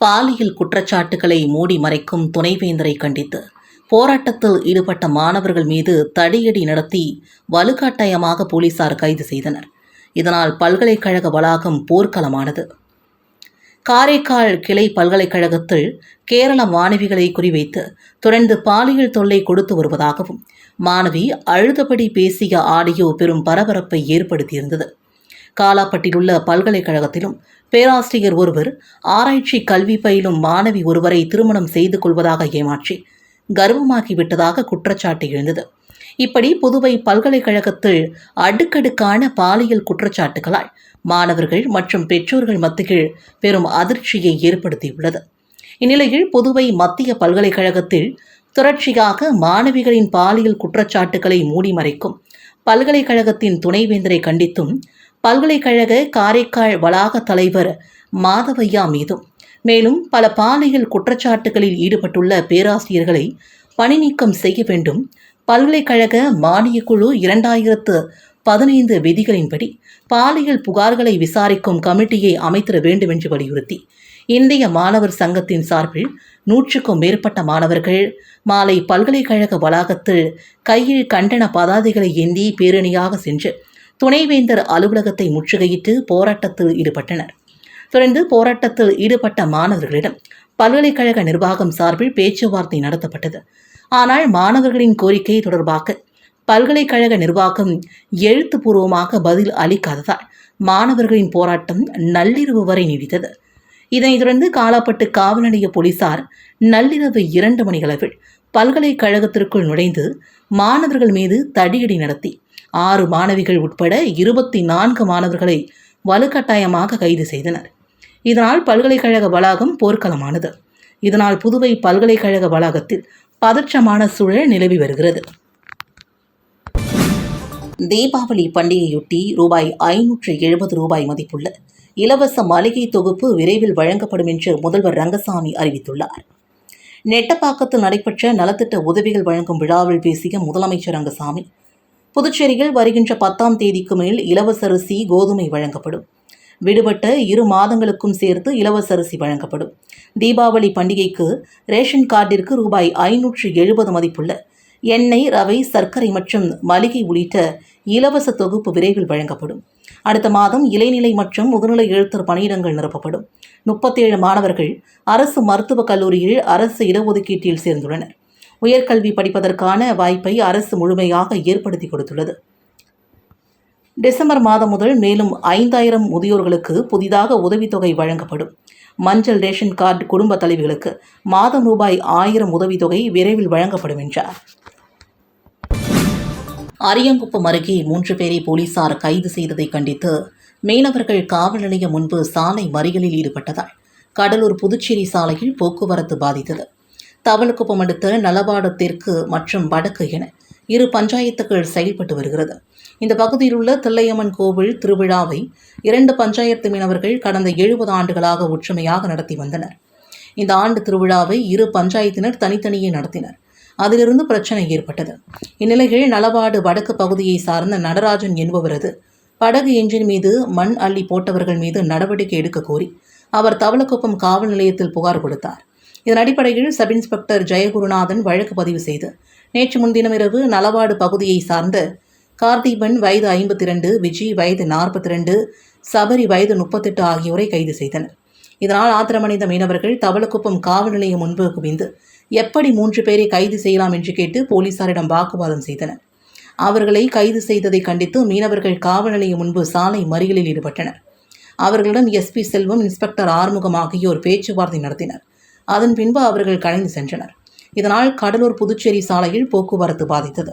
பாலியல் குற்றச்சாட்டுகளை மூடி மறைக்கும் துணைவேந்தரை கண்டித்து போராட்டத்தில் ஈடுபட்ட மாணவர்கள் மீது தடியடி நடத்தி வலுக்கட்டாயமாக போலீசார் கைது செய்தனர். இதனால் பல்கலைக்கழக வளாகம் போர்க்களமானது. காரைக்கால் கிளை பல்கலைக்கழகத்தில் கேரள மாணவிகளை குறிவைத்து தொடர்ந்து பாலியல் தொல்லை கொடுத்து வருவதாகவும் மாணவி அழுதபடி பேசிய ஆடியோ பெரும் பரபரப்பை ஏற்படுத்தியிருந்தது. காலாப்பட்டிலுள்ள பல்கலைக்கழகத்திலும் பேராசிரியர் ஒருவர் ஆராய்ச்சி கல்வி பயிலும் மாணவி ஒருவரை திருமணம் செய்து கொள்வதாக ஏமாற்றி கர்வமாக்கிவிட்டதாக குற்றச்சாட்டு எழுந்தது. இப்படி புதுவை பல்கலைக்கழகத்தில் அடுக்கடுக்கான பாலியல் குற்றச்சாட்டுகளால் மாணவர்கள் மற்றும் பெற்றோர்கள் மத்தியில் பெரும் அதிர்ச்சியை ஏற்படுத்தியுள்ளது. இந்நிலையில் புதுவை மத்திய பல்கலைக்கழகத்தில் தொடர்ச்சியாக மாணவிகளின் பாலியல் குற்றச்சாட்டுகளை மூடி மறைக்கும் பல்கலைக்கழகத்தின் துணைவேந்தரை கண்டித்தும் பல்கலைக்கழக காரைக்கால் வளாக தலைவர் மாதவையா மீதும். மேலும் பல பாலியல் குற்றச்சாட்டுகளில் ஈடுபட்டுள்ள பேராசிரியர்களை பணிநீக்கம் செய்ய வேண்டும். பல்கலைக்கழக மானியக்குழு இரண்டாயிரத்து பதினைந்து விதிகளின்படி பாலியல் புகார்களை விசாரிக்கும் கமிட்டியை அமைத்திட வேண்டும் என்று வலியுறுத்தி இந்திய மாணவர் சங்கத்தின் சார்பில் நூற்றுக்கும் மேற்பட்ட மாணவர்கள் மாலை பல்கலைக்கழக வளாகத்தில் கையில் கண்டன பதாதைகளை ஏந்தி பேரணியாக சென்று துணைவேந்தர் அலுவலகத்தை முற்றுகையிட்டு போராட்டத்தில் ஈடுபட்டனர். தொடர்ந்து போராட்டத்தில் ஈடுபட்ட மாணவர்களிடம் பல்கலைக்கழக நிர்வாகம் சார்பில் பேச்சுவார்த்தை நடத்தப்பட்டது. ஆனால் மாணவர்களின் கோரிக்கை தொடர்பாக பல்கலைக்கழக நிர்வாகம் எழுத்துப்பூர்வமாக பதில் அளிக்காததால் மாணவர்களின் போராட்டம் நள்ளிரவு வரை நீடித்தது. இதனைத் தொடர்ந்து காலாப்பட்டு காவல் நிலைய போலீசார் நள்ளிரவு இரண்டு மணிகளவில் பல்கலைக்கழகத்திற்குள் நுழைந்து மாணவர்கள் மீது தடியடி நடத்தி ஆறு மாணவிகள் உட்பட இருபத்தி நான்கு மாணவர்களை வலுக்கட்டாயமாக கைது செய்தனர். இதனால் பல்கலைக்கழக வளாகம் போர்க்களமானது. இதனால் புதுவை பல்கலைக்கழக வளாகத்தில் பதற்றமான சூழல் நிலவி வருகிறது. தீபாவளி பண்டிகையொட்டி ரூபாய் ஐநூற்று எழுபது ரூபாய் மதிப்புள்ள இலவச மளிகை தொகுப்பு விரைவில் வழங்கப்படும் என்று முதல்வர் ரங்கசாமி அறிவித்துள்ளார். நெட்டப்பாக்கத்தில் நடைபெற்ற நலத்திட்ட உதவிகள் வழங்கும் விழாவில் பேசிய முதலமைச்சர் ரங்கசாமி புதுச்சேரியில் வருகின்ற பத்தாம் தேதிக்கு மேல் இலவச அரிசி கோதுமை வழங்கப்படும். விடுபட்ட இரு மாதங்களுக்கும் சேர்த்து இலவச அரிசி வழங்கப்படும். தீபாவளி பண்டிகைக்கு ரேஷன் கார்டிற்கு ரூபாய் ஐநூற்று எழுபது மதிப்புள்ள எண்ணெய் ரவை சர்க்கரை மற்றும் மளிகை உள்ளிட்ட இலவச தொகுப்பு விரைவில் வழங்கப்படும். அடுத்த மாதம் இலைநிலை மற்றும் முதுநிலை எழுத்தர் பணியிடங்கள் நிரப்பப்படும். முப்பத்தேழு மாணவர்கள் அரசு மருத்துவக் கல்லூரியில் அரசு இடஒதுக்கீட்டில் சேர்ந்துள்ளனர். உயர்கல்வி படிப்பதற்கான வாய்ப்பை அரசு முழுமையாக ஏற்படுத்தி கொடுத்துள்ளது. டிசம்பர் மாதம் முதல் மேலும் ஐந்தாயிரம் முதியோர்களுக்கு புதிதாக உதவித்தொகை வழங்கப்படும். மஞ்சள் ரேஷன் கார்டு குடும்ப தலைவிகளுக்கு மாதம் ரூபாய் ஆயிரம் உதவித்தொகை விரைவில் வழங்கப்படும் என்றார். அரியங்குப்பம் அருகே மூன்று பேரை போலீசார் கைது செய்ததை கண்டித்து மீனவர்கள் காவல் நிலையம் முன்பு சாலை மறியலில் ஈடுபட்டதால் கடலூர் புதுச்சேரி சாலையில் போக்குவரத்து பாதித்தது. தவளக்குப்பம் அடுத்த நலவாடு தெற்கு மற்றும் வடக்கு என இரு பஞ்சாயத்துகள் செயல்பட்டு வருகிறது. இந்த பகுதியில் உள்ள தில்லையம்மன் கோவில் திருவிழாவை இரண்டு பஞ்சாயத்து மீனவர்கள் கடந்த எழுபது ஆண்டுகளாக ஒற்றுமையாக நடத்தி வந்தனர். இந்த ஆண்டு திருவிழாவை இரு பஞ்சாயத்தினர் தனித்தனியே நடத்தினர். அதிலிருந்து பிரச்சனை ஏற்பட்டது. இந்நிலையில் நலவாடு வடக்கு பகுதியை சார்ந்த நடராஜன் என்பவரது படகு என்ஜின் மீது மண் அள்ளி போட்டவர்கள் மீது நடவடிக்கை எடுக்க கோரி அவர் தவளக்குப்பம் காவல் நிலையத்தில் புகார் கொடுத்தார். இதன் அடிப்படையில் சப் இன்ஸ்பெக்டர் ஜெயகுருநாதன் வழக்கு பதிவு செய்து நேற்று முன்தினம் இரவு நலவாடு பகுதியை சார்ந்த கார்த்திபன் வயது ஐம்பத்தி ரெண்டு விஜய் வயது நாற்பத்தி ரெண்டு சபரி வயது முப்பத்தெட்டு ஆகியோரை கைது செய்தனர். இதனால் ஆத்திரமடைந்த மீனவர்கள் தவளக்குப்பம் காவல் நிலையம் முன்பு குவிந்து எப்படி மூன்று பேரை கைது செய்யலாம் என்று கேட்டு போலீசாரிடம் வாக்குவாதம் செய்தனர். அவர்களை கைது செய்ததை கண்டித்து மீனவர்கள் காவல் நிலையம் முன்பு சாலை மறியலில் ஈடுபட்டனர். அவர்களிடம் எஸ்பி செல்வம் இன்ஸ்பெக்டர் ஆறுமுகம் ஆகியோர் பேச்சுவார்த்தை நடத்தினர். அதன் பின்பு அவர்கள் கலைந்து சென்றனர். இதனால் கடலூர் புதுச்சேரி சாலையில் போக்குவரத்து பாதித்தது.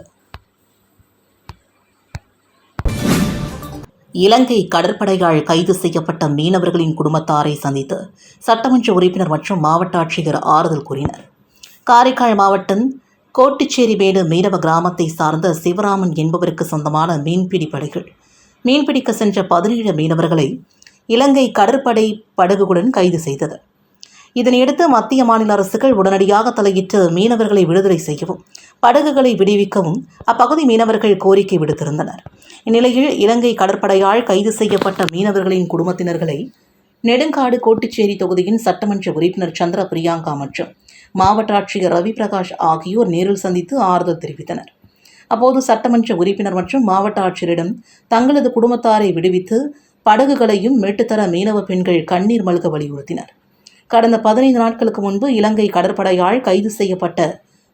இலங்கை கடற்படையால் கைது செய்யப்பட்ட மீனவர்களின் குடும்பத்தாரை சந்தித்து சட்டமன்ற உறுப்பினர் மற்றும் மாவட்ட ஆட்சியர் ஆறுதல் கூறினர். காரைக்கால் மாவட்டம் கோட்டுச்சேரிமேடு மீனவ கிராமத்தை சார்ந்த சிவராமன் என்பவருக்கு சொந்தமான மீன்பிடி படைகள். மீன்பிடிக்க சென்ற பதினேழு மீனவர்களை இலங்கை கடற்படை படகுகளுடன் கைது செய்தது. இதனையடுத்து மத்திய மாநில அரசுகள் உடனடியாக தலையிட்டு மீனவர்களை விடுதலை செய்யவும் படகுகளை விடுவிக்கவும் அப்பகுதி மீனவர்கள் கோரிக்கை விடுத்திருந்தனர். இந்நிலையில் இலங்கை கடற்படையால் கைது செய்யப்பட்ட மீனவர்களின் குடும்பத்தினர்களை நெடுங்காடு கோட்டுச்சேரி தொகுதியின் சட்டமன்ற உறுப்பினர் சந்திர பிரியாங்கா மற்றும் மாவட்ட ஆட்சியர் ரவி பிரகாஷ் ஆகியோர் நேரில் சந்தித்து ஆறுதல் தெரிவித்தனர். அப்போது சட்டமன்ற உறுப்பினர் மற்றும் மாவட்ட ஆட்சியரிடம் தங்களது குடும்பத்தாரை விடுவித்து படகுகளையும் மீட்டுத்தர மீனவ பெண்கள் கண்ணீர் மல்க வலியுறுத்தினர். கடந்த பதினைந்து நாட்களுக்கு முன்பு இலங்கை கடற்படையால் கைது செய்யப்பட்ட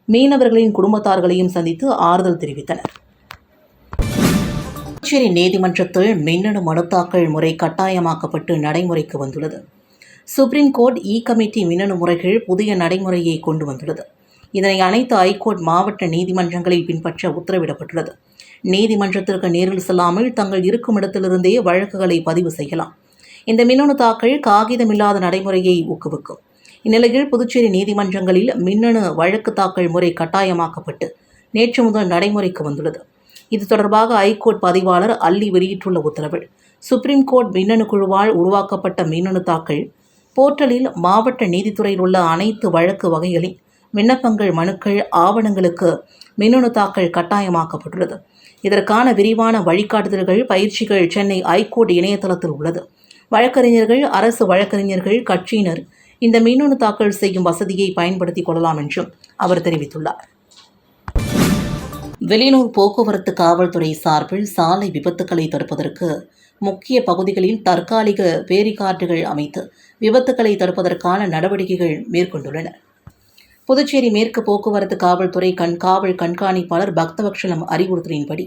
மீனவர்களின் குடும்பத்தார்களையும் சந்தித்து ஆறுதல் தெரிவித்தனர். புதுச்சேரி நீதிமன்றத்தில் மின்னணு மனு தாக்கல் முறை கட்டாயமாக்கப்பட்டு நடைமுறைக்கு வந்துள்ளது. சுப்ரீம் கோர்ட் இ கமிட்டி மின்னணு முறைகள் புதிய நடைமுறையை கொண்டு வந்துள்ளது. இதனை அனைத்து ஐகோர்ட் மாவட்ட நீதிமன்றங்களில் பின்பற்ற உத்தரவிடப்பட்டுள்ளது. நீதிமன்றத்திற்கு நேரில் செல்லாமல் தங்கள் இருக்கும் இடத்திலிருந்தே வழக்குகளை பதிவு செய்யலாம். இந்த மின்னணு தாக்கல் காகிதமில்லாத நடைமுறையை ஊக்குவிக்கும். இந்நிலையில் புதுச்சேரி நீதிமன்றங்களில் மின்னணு வழக்கு தாக்கல் முறை கட்டாயமாக்கப்பட்டு நேற்று முதல் நடைமுறைக்கு வந்துள்ளது. இது தொடர்பாக ஐகோர்ட் பதிவாளர் அல்லி வெளியிட்டுள்ள உத்தரவில் சுப்ரீம் கோர்ட் மின்னணு குழுவால் உருவாக்கப்பட்ட மின்னணு தாக்கல் போர்ட்டலில் மாவட்ட நீதித்துறையில் உள்ள அனைத்து வழக்கு வகைகளின் விண்ணப்பங்கள் மனுக்கள் ஆவணங்களுக்கு மின்னணு தாக்கல் கட்டாயமாக்கப்பட்டுள்ளது. இதற்கான விரிவான வழிகாட்டுதல்கள் பயிற்சிகள் சென்னை ஐகோர்ட் இணையதளத்தில் உள்ளது. வழக்கறிஞர்கள் அரசு வழக்கறிஞர்கள் கட்சியினர் இந்த மின்னணு தாக்கல் செய்யும் வசதியை பயன்படுத்திக் கொள்ளலாம் என்றும் அவர் தெரிவித்துள்ளார். வெளியூர் போக்குவரத்து காவல்துறை சார்பில் சாலை விபத்துக்களை தடுப்பதற்கு முக்கிய பகுதிகளில் தற்காலிக பேரிகார்டுகள் அமைத்து விபத்துக்களை தடுப்பதற்கான நடவடிக்கைகள் மேற்கொண்டுள்ளனர் புதுச்சேரி மேற்கு போக்குவரத்து காவல்துறை கண் காவல் கண்காணிப்பாளர் பக்தவக்ஷலம் அறிவுறுத்தலின்படி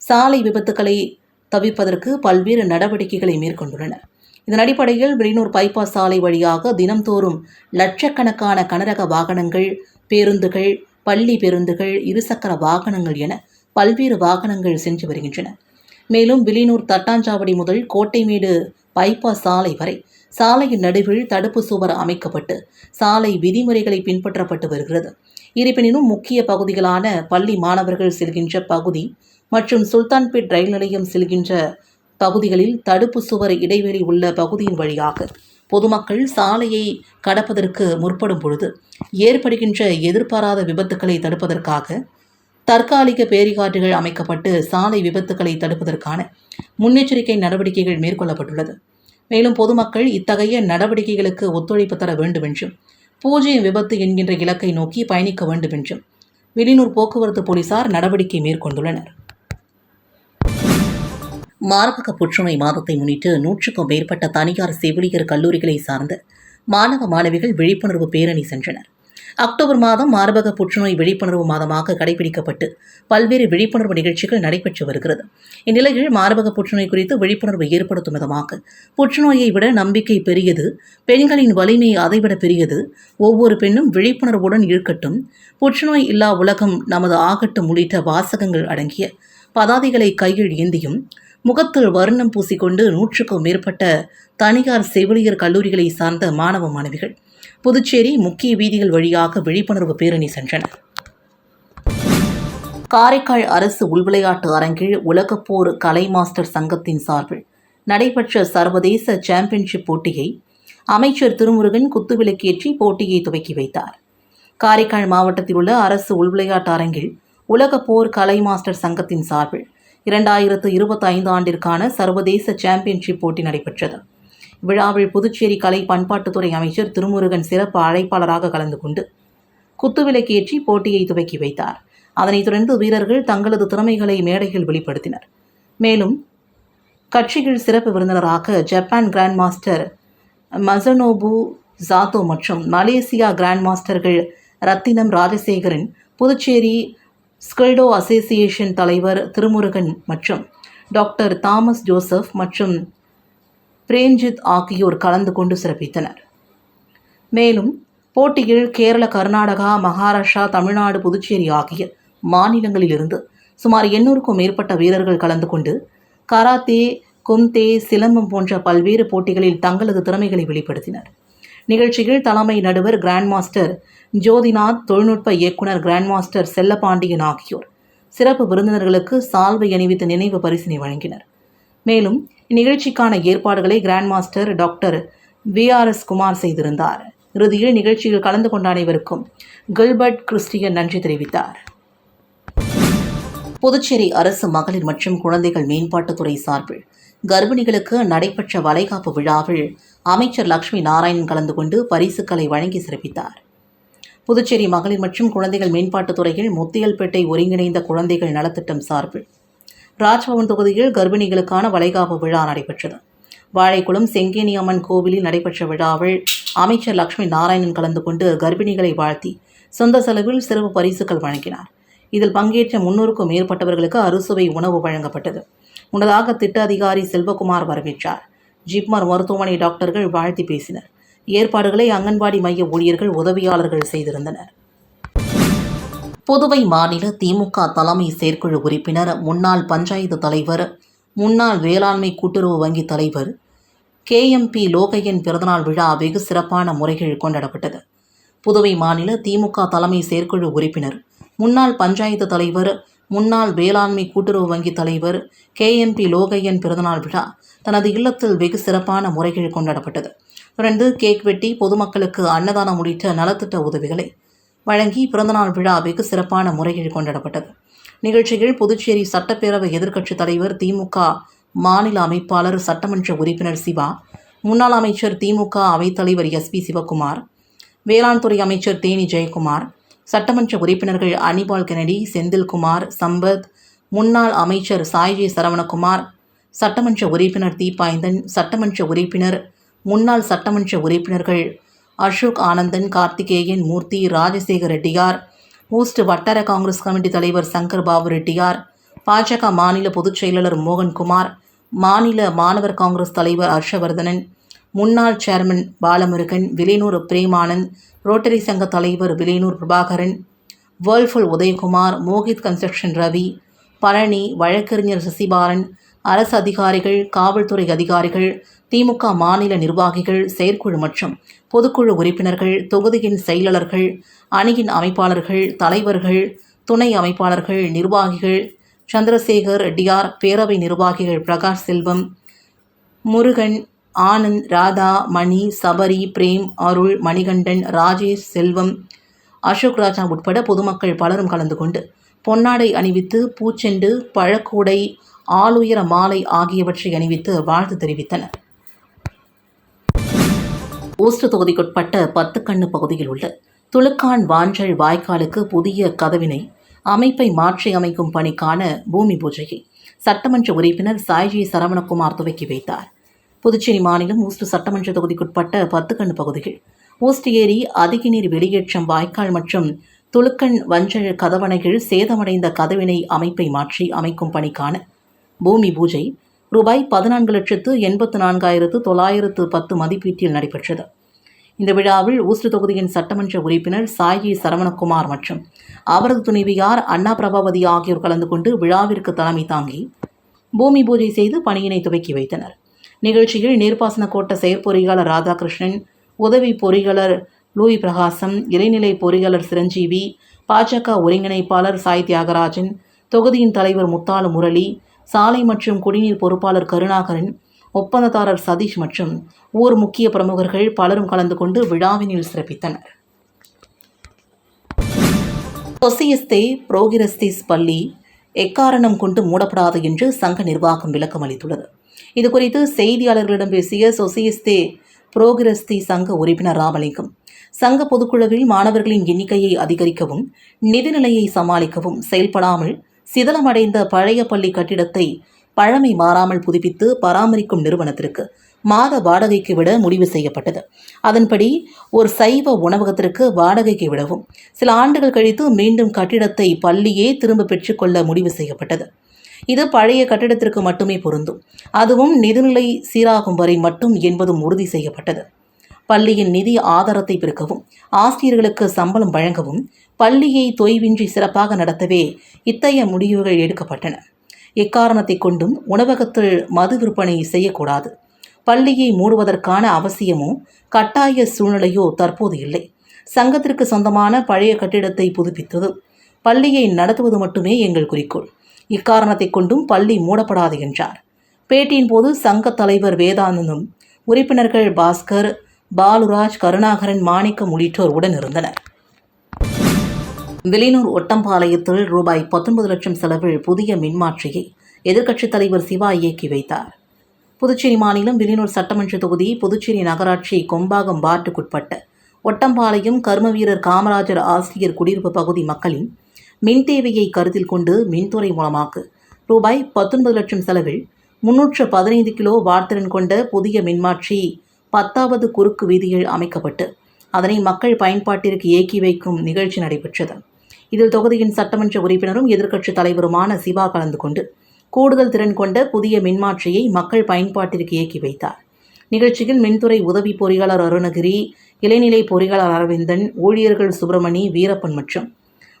சாலை விபத்துக்களை தவிர்ப்பதற்கு பல்வேறு நடவடிக்கைகளை மேற்கொண்டுள்ளனர். இதன் அடிப்படையில் வெளியூர் பைபாஸ் சாலை வழியாக தினம்தோறும் லட்சக்கணக்கான கனரக வாகனங்கள் பேருந்துகள் பள்ளி பேருந்துகள் இருசக்கர வாகனங்கள் என பல்வேறு வாகனங்கள் சென்று வருகின்றன. மேலும் விலினூர் தட்டாஞ்சாவடி முதல் கோட்டைமேடு பைபாஸ் சாலை வரை சாலையின் நடுவில் தடுப்பு சுவர் அமைக்கப்பட்டு சாலை விதிமுறைகளை பின்பற்றப்பட்டு வருகிறது. இருப்பினும் முக்கிய பகுதிகளான பள்ளி மாணவர்கள் செல்கின்ற பகுதி மற்றும் சுல்தான்பேட் ரயில் நிலையம் செல்கின்ற பகுதிகளில் தடுப்பு சுவர் இடைவெளி உள்ள பகுதியின் வழியாக பொதுமக்கள் சாலையை கடப்பதற்கு முற்படும் பொழுது ஏற்படுகின்ற எதிர்பாராத விபத்துக்களை தடுப்பதற்காக தற்காலிக பேரிகாற்றுகள் அமைக்கப்பட்டு சாலை விபத்துக்களை தடுப்பதற்கான முன்னெச்சரிக்கை நடவடிக்கைகள் மேற்கொள்ளப்பட்டுள்ளது. மேலும் பொதுமக்கள் இத்தகைய நடவடிக்கைகளுக்கு ஒத்துழைப்பு தர வேண்டும் என்றும் பூஜ்ஜியம் விபத்து என்கின்ற இலக்கை நோக்கி பயணிக்க வேண்டும் என்றும் வெளியூர் போக்குவரத்து போலீசார் நடவடிக்கை மேற்கொண்டுள்ளனர். மார்பக புற்றுநோய் மாதத்தை முன்னிட்டு நூற்றுக்கும் மேற்பட்ட தனியார் செவிலியர் கல்லூரிகளை சார்ந்த மாணவ மாணவிகள் விழிப்புணர்வு பேரணி சென்றனர். அக்டோபர் மாதம் மார்பக புற்றுநோய் விழிப்புணர்வு மாதமாக கடைபிடிக்கப்பட்டு பல்வேறு விழிப்புணர்வு நிகழ்ச்சிகள் நடைபெற்று வருகிறது. இந்நிலையில் மார்பக புற்றுநோய் குறித்து விழிப்புணர்வு ஏற்படுத்தும் விதமாக புற்றுநோயை விட நம்பிக்கை பெரியது பெண்களின் வலிமை அதைவிட பெரியது ஒவ்வொரு பெண்ணும் விழிப்புணர்வுடன் இருக்கட்டும் புற்றுநோய் இல்லா உலகம் நமது ஆகட்டும் உள்ளிட்ட வாசகங்கள் அடங்கிய பதாதைகளை கையில் ஏந்தியும் முகத்தில் வர்ணம் பூசிக்கொண்டு நூற்றுக்கும் மேற்பட்ட தனியார் செவிலியர் கல்லூரிகளை சார்ந்த மாணவ மாணவிகள். புதுச்சேரி முக்கிய வீதிகள் வழியாக விழிப்புணர்வு பேரணி சென்றனர் காரைக்கால் அரசு உள்விளையாட்டு அரங்கில் உலகப்போர் கலை மாஸ்டர் சங்கத்தின் சார்பில் நடைபெற்ற சர்வதேச சாம்பியன்ஷிப் போட்டியை அமைச்சர் திருமுருகன் குத்துவிளக்கேற்றி போட்டியை துவக்கி வைத்தார். காரைக்கால் மாவட்டத்தில் உள்ள அரசு உள்விளையாட்டு அரங்கில் உலகப்போர் கலை மாஸ்டர் சங்கத்தின் சார்பில் இரண்டாயிரத்து இருபத்தைந்து ஆண்டிற்கான சர்வதேச சாம்பியன்ஷிப் போட்டி நடைபெற்றது. விழாவில் புதுச்சேரி கலை பண்பாட்டுத்துறை அமைச்சர் திருமுருகன் சிறப்பு அழைப்பாளராக கலந்து கொண்டு குத்துவிளக்கேற்றி போட்டியை துவக்கி வைத்தார். அதனைத் தொடர்ந்து வீரர்கள் தங்களது திறமைகளை மேடையில் வெளிப்படுத்தினர். மேலும் கட்சிகள் சிறப்பு விருந்தினராக ஜப்பான் கிராண்ட் மாஸ்டர் மசனோபு ஜாத்தோ மற்றும் மலேசியா கிராண்ட் மாஸ்டர்கள் ரத்தினம் ராஜசேகரன் புதுச்சேரி ஸ்கில்டோ அசோசியேஷன் தலைவர் திருமுருகன் மற்றும் டாக்டர் தாமஸ் ஜோசப் மற்றும் பிரேம்ஜித் ஆகியோர் கலந்து கொண்டு சிறப்பித்தனர். மேலும் போட்டியில் கேரள கர்நாடகா மகாராஷ்டிரா தமிழ்நாடு புதுச்சேரி ஆகிய மாநிலங்களிலிருந்து சுமார் எண்ணூறுக்கும் மேற்பட்ட வீரர்கள் கலந்து கொண்டு கராத்தே கும்தே சிலம்பம் போன்ற பல்வேறு போட்டிகளில் தங்களது திறமைகளை வெளிப்படுத்தினர். நிகழ்ச்சியில் தலைமை நடுவர் கிராண்ட் மாஸ்டர் ஜோதிநாத் தொழில்நுட்ப இயக்குனர் கிராண்ட் மாஸ்டர் செல்லப்பாண்டியன் ஆகியோர். சிறப்பு விருந்தினர்களுக்கு சால்வை அணிவித்து நினைவு பரிசினை வழங்கினர். மேலும் இந்நிகழ்ச்சிக்கான ஏற்பாடுகளை grand master doctor V R S Kumar செய்திருந்தார். இறுதியில் நிகழ்ச்சியில் கலந்து கொண்ட அனைவருக்கும் கில்பர்ட் கிறிஸ்டியன் நன்றி தெரிவித்தார். புதுச்சேரி அரசு மகளிர் மற்றும் குழந்தைகள் மேம்பாட்டுத்துறை சார்பில் கர்ப்பிணிகளுக்கு நடைபெற்ற வளைகாப்பு விழாவில் அமைச்சர் லக்ஷ்மி நாராயணன் கலந்து கொண்டு பரிசுகளை வழங்கி சிறப்பித்தார். புதுச்சேரி மகளிர் மற்றும் குழந்தைகள் மேம்பாட்டுத் துறையில் முத்தியல்பேட்டை ஒருங்கிணைந்த குழந்தைகள் நலத்திட்டம் சார்பில் ராஜ்பவன் தொகுதியில் கர்ப்பிணிகளுக்கான வளைகாப்பு விழா நடைபெற்றது. வாழைக்குளம் செங்கேனி அம்மன் கோவிலில் நடைபெற்ற விழாவில் அமைச்சர் லக்ஷ்மி நாராயணன் கலந்து கொண்டு கர்ப்பிணிகளை வாழ்த்தி சொந்த செலவில் சிறப்பு பரிசுகள் வழங்கினார். இதில் பங்கேற்ற முன்னூறுக்கும் மேற்பட்டவர்களுக்கு அறுசுவை உணவு வழங்கப்பட்டது. முன்னதாக திட்ட அதிகாரி செல்வகுமார் வரவேற்றார். ஜிப்மர் மருத்துவமனை டாக்டர்கள் வாழ்த்தி பேசினர். ஏற்பாடுகளை அங்கன்வாடி மைய ஊழியர்கள் உதவியாளர்கள் செய்திருந்தனர். புதுவை மாநில திமுக தலைமை செயற்குழு உறுப்பினர் முன்னாள் பஞ்சாயத்து தலைவர் முன்னாள் வேளாண்மை கூட்டுறவு வங்கி தலைவர் கேஎம்பி லோகையன் பிறந்தநாள் விழா வெகு சிறப்பான முறைகள் கொண்டாடப்பட்டது. புதுவை மாநில திமுக தலைமை செயற்குழு உறுப்பினர் முன்னாள் பஞ்சாயத்து தலைவர் முன்னாள் வேளாண்மை கூட்டுறவு வங்கி தலைவர் கேஎம்பி லோகையன் பிறந்தநாள் விழா தனது இல்லத்தில் வெகு சிறப்பான முறைகள் கொண்டாடப்பட்டது. தொடர்ந்து கேக் வெட்டி பொதுமக்களுக்கு அன்னதானம் உள்ளிட்ட நலத்திட்ட உதவிகளை வழங்கி பிறந்தநாள் விழா வெகு சிறப்பான முறையில் கொண்டாடப்பட்டது. நிகழ்ச்சியில் புதுச்சேரி சட்டப்பேரவை எதிர்க்கட்சித் தலைவர் திமுக மாநில அமைப்பாளர் சட்டமன்ற உறுப்பினர் சிவா முன்னாள் அமைச்சர் திமுக அவைத்தலைவர் எஸ் பி சிவக்குமார் வேளாண் துறை அமைச்சர் தேனி ஜெயக்குமார் சட்டமன்ற உறுப்பினர்கள் அனிபால் கெனடி செந்தில்குமார் சம்பத் முன்னாள் அமைச்சர் சாய்ஜி சரவணகுமார் சட்டமன்ற உறுப்பினர் தீபாய்ந்தன் சட்டமன்ற உறுப்பினர் முன்னாள் சட்டமன்ற உறுப்பினர்கள் அசோக் ஆனந்தன் கார்த்திகேயன் மூர்த்தி ராஜசேகர் ரெட்டியார் ஊஸ்ட் வட்டார காங்கிரஸ் கமிட்டி தலைவர் சங்கர் பாபு ரெட்டியார் பாஜக மாநில பொதுச் செயலாளர் மோகன்குமார் மாநில மாணவர் காங்கிரஸ் தலைவர் ஹர்ஷவர்தனன் முன்னாள் சேர்மன் பாலமுருகன் விலைனூர் பிரேமானந்த் ரோட்டரி சங்க தலைவர் விலையனூர் பிரபாகரன் வேர்ல்ஃபுல் உதயகுமார் மோகித் கன்ஸ்ட்ரக்ஷன் ரவி பழனி வழக்கறிஞர் சசிபாலன் அரசு அதிகாரிகள் காவல்துறை அதிகாரிகள் திமுக மாநில நிர்வாகிகள் செயற்குழு மற்றும் பொதுக்குழு உறுப்பினர்கள் தொகுதியின் செயலாளர்கள் அணியின் அமைப்பாளர்கள் தலைவர்கள் துணை அமைப்பாளர்கள் நிர்வாகிகள் சந்திரசேகர் ரெட்டியார் பேரவை நிர்வாகிகள் பிரகாஷ் செல்வம் முருகன் ஆனந்த் ராதா மணி சபரி பிரேம் அருள் மணிகண்டன் ராஜேஷ் செல்வம் அசோக் ராஜா உட்பட பொதுமக்கள் பலரும் கலந்து கொண்டு பொன்னாடை அணிவித்து பூச்செண்டு பழக்கூடை ஆளுயர மாலை ஆகியவற்றை அணிவித்து வாழ்த்து தெரிவித்தனர். ஊஸ்ட் தொகுதிக்குட்பட்ட பத்துக்கண்ணு பகுதியில் உள்ள துலுக்கான் வாஞ்சல் வாய்க்காலுக்கு புதிய கதவினை அமைப்பை மாற்றி அமைக்கும் பணிக்கான பூமி பூஜையை சட்டமன்ற உறுப்பினர் சாய்ஜி சரவணகுமார் துவக்கி வைத்தார். புதுச்சேரி மாநிலம் ஊஸ்ட் சட்டமன்ற தொகுதிக்குட்பட்ட பத்துக்கண்ணு பகுதியில் ஊஸ்ட் ஏரி அதிக நீர் வெளியேற்றம் வாய்க்கால் மற்றும் துலுக்கன் வஞ்சல் கதவணைகள் சேதமடைந்த கதவினை அமைப்பை மாற்றி அமைக்கும் பணிக்கான பூமி பூஜை ரூபாய் பதினான்கு லட்சத்து எண்பத்து நான்காயிரத்து தொள்ளாயிரத்து பத்து மதிப்பீட்டில் நடைபெற்றது. இந்த விழாவில் ஊஸ்ட் தொகுதியின் சட்டமன்ற உறுப்பினர் சாயி சரவணகுமார் மற்றும் அவரது துணைவியார் அண்ணா பிரபாவதி ஆகியோர் கலந்து கொண்டு விழாவிற்கு தலைமை தாங்கி பூமி பூஜை செய்து பணியினை துவக்கி வைத்தனர். நிகழ்ச்சியில் நீர்ப்பாசன கோட்ட செயற்பொறியாளர் ராதாகிருஷ்ணன் உதவி பொறியாளர் லூயி பிரகாசம் இடைநிலை பொறியாளர் சிரஞ்சீவி பாஜக ஒருங்கிணைப்பாளர் சாய் தியாகராஜன் தொகுதியின் தலைவர் முத்தாலு முரளி சாலை மற்றும் குடிநீர் பொறுப்பாளர் கருணாகரன் ஒப்பந்ததாரர் சதீஷ் மற்றும் ஊர் முக்கிய பிரமுகர்கள் பலரும் கலந்து கொண்டு விழாவினில் சிறப்பித்தனர். சொசியஸ்தே புரோகிரஸ்திஸ் பள்ளி எக்காரணம் கொண்டு மூடப்படாது என்று சங்க நிர்வாகம் விளக்கம் அளித்துள்ளது இது குறித்து செய்தியாளர்களிடம் பேசிய சொசியஸ்தே புரோகிரஸ்தி சங்க உறுப்பினர் ராமலிங்கம். சங்க பொதுக்குழுவில் மாணவர்களின் எண்ணிக்கையை அதிகரிக்கவும் நிதிநிலையை சமாளிக்கவும் செயல்படாமல் சிதலமடைந்த பழைய பள்ளி கட்டிடத்தை பழமை மாறாமல் புதுப்பித்து பராமரிக்கும் நிறுவனத்திற்கு மாத வாடகைக்கு விட முடிவு செய்யப்பட்டது. அதன்படி ஒரு சைவ உணவகத்திற்கு வாடகைக்கு விடவும் சில ஆண்டுகள் கழித்து மீண்டும் கட்டிடத்தை பள்ளியே திரும்ப பெற்றுக்கொள்ள முடிவு செய்யப்பட்டது. இது பழைய கட்டிடத்திற்கு மட்டுமே பொருந்தும். அதுவும் நிதிநிலை சீராகும் வரை மட்டும் என்பதும் உறுதி செய்யப்பட்டது. பள்ளியின் நிதி ஆதாரத்தை பெருக்கவும் ஆசிரியர்களுக்கு சம்பளம் வழங்கவும் பள்ளியை தொய்வின்றி சிறப்பாக நடத்தவே இத்தகைய முடிவுகள் எடுக்கப்பட்டன. இக்காரணத்தை கொண்டும் உணவகத்தில் மது விற்பனை செய்யக்கூடாது. பள்ளியை மூடுவதற்கான அவசியமோ கட்டாய சூழ்நிலையோ தற்போது இல்லை. சங்கத்திற்கு சொந்தமான பழைய கட்டிடத்தை புதுப்பித்தது. பள்ளியை நடத்துவது மட்டுமே எங்கள் குறிக்கோள். இக்காரணத்தை கொண்டும் பள்ளி மூடப்படாது என்றார். பேட்டியின் போது சங்க தலைவர் வேதானந்தும் உறுப்பினர்கள் பாஸ்கர் பாலுராஜ் கருணாகரன் மாணிக்கம் உள்ளிட்டோர் உடனிருந்தனர் வெளியூர் ஒட்டம்பாளையத்தில் ரூபாய் பத்தொன்பது லட்சம் செலவில் புதிய மின்மாற்றியை எதிர்க்கட்சித் தலைவர் சிவா இயக்கி வைத்தார். புதுச்சேரி மாநிலம் வெளியூர் சட்டமன்ற தொகுதி புதுச்சேரி நகராட்சி கொம்பாகம் வார்டுக்குட்பட்ட ஒட்டம்பாளையம் கர்மவீரர் காமராஜர் ஆசிரியர் குடியிருப்பு பகுதி மக்களின் மின் தேவையை கருத்தில் கொண்டு மின்துறை மூலமாக ரூபாய் பத்தொன்பது லட்சம் செலவில் முன்னூற்று பதினைந்து கிலோ வார்த்திறன் கொண்ட புதிய மின்மாற்றி பத்தாவது குறுக்கு வீதியில் அமைக்கப்பட்டு அதனை மக்கள் பயன்பாட்டிற்கு இயக்கி வைக்கும் நிகழ்ச்சி நடைபெற்றது. இதில் தொகுதியின் சட்டமன்ற உறுப்பினரும் எதிர்க்கட்சித் தலைவருமான சிவா கலந்து கொண்டு கூடுதல் திறன் கொண்ட புதிய மின்மாற்றியை மக்கள் பயன்பாட்டிற்கு இயக்கி வைத்தார். நிகழ்ச்சியில் மின்துறை உதவி பொறியாளர் அருணகிரி இளைநிலை பொறியாளர் அரவிந்தன் ஊழியர்கள் சுப்பிரமணி வீரப்பன் மற்றும்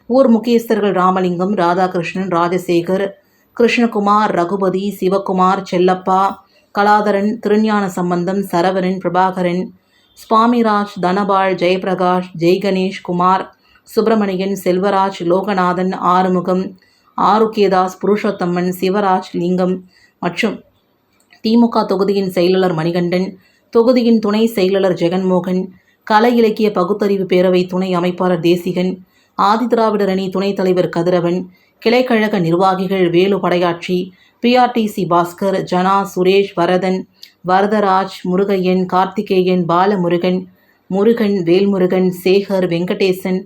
ஊர் முக்கியஸ்தர்கள் ராமலிங்கம் ராதாகிருஷ்ணன் ராஜசேகர் கிருஷ்ணகுமார் ரகுபதி சிவகுமார் செல்லப்பா கலாதரன் திருஞான சம்பந்தம் சரவணன் பிரபாகரன் சுவாமிராஜ் தனபால் ஜெயபிரகாஷ் ஜெய்கணேஷ் குமார் சுப்பிரமணியன் செல்வராஜ் லோகநாதன் ஆறுமுகம் ஆருக்கியதாஸ் புருஷோத்தம்மன் சிவராஜ் லிங்கம் மற்றும் திமுக தொகுதியின் செயலாளர் மணிகண்டன் தொகுதியின் துணை செயலாளர் ஜெகன்மோகன் கலை இலக்கிய பகுத்தறிவு பேரவை துணை அமைப்பாளர் தேசிகன் ஆதிதிராவிடர் அணி துணைத் தலைவர் கதிரவன் கிளைக்கழக நிர்வாகிகள் வேலு படையாட்சி பிஆர்டிசி பாஸ்கர் ஜனா சுரேஷ் வரதன் வரதராஜ் முருகையன் கார்த்திகேயன் பாலமுருகன் முருகன் வேல்முருகன் சேகர் வெங்கடேசன்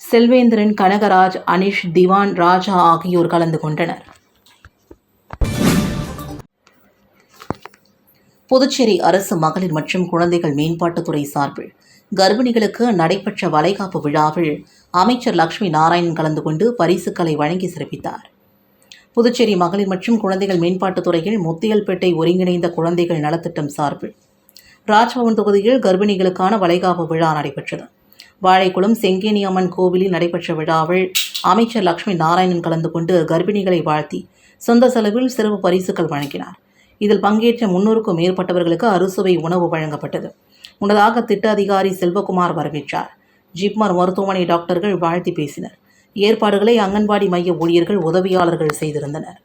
செல்வேந்திரன் கனகராஜ் அனிஷ் திவான் ராஜா ஆகியோர் கலந்து கொண்டனர். புதுச்சேரி அரசு மகளிர் மற்றும் குழந்தைகள் மேம்பாட்டுத்துறை சார்பில் கர்ப்பிணிகளுக்கு நடைபெற்ற வளைகாப்பு விழாவில் அமைச்சர் லக்ஷ்மி நாராயணன் கலந்து கொண்டு பரிசுகளை வழங்கி சிறப்பித்தார். புதுச்சேரி மகளிர் மற்றும் குழந்தைகள் மேம்பாட்டுத் துறையில் முத்தியல்பேட்டை ஒருங்கிணைந்த குழந்தைகள் நலத்திட்டம் சார்பில் ராஜ்பவன் தொகுதியில் கர்ப்பிணிகளுக்கான வளைகாப்பு விழா நடைபெற்றது. வாழைக்குளம் செங்கேனி அம்மன் கோவிலில் நடைபெற்ற விழாவில் அமைச்சர் லக்ஷ்மி நாராயணன் கலந்து கொண்டு கர்ப்பிணிகளை வாழ்த்தி சொந்த செலவில் சிறப்பு பரிசுகள் வழங்கினார். இதில் பங்கேற்ற முன்னூறுக்கும் மேற்பட்டவர்களுக்கு அறுசுவை உணவு வழங்கப்பட்டது. முன்னதாக திட்ட அதிகாரி செல்வகுமார் வரவேற்றார். ஜிப்மர் மருத்துவமனை டாக்டர்கள் வாழ்த்தி பேசினர். ஏற்பாடுகளை அங்கன்வாடி மைய ஊழியர்கள் உதவியாளர்கள் செய்திருந்தனர்.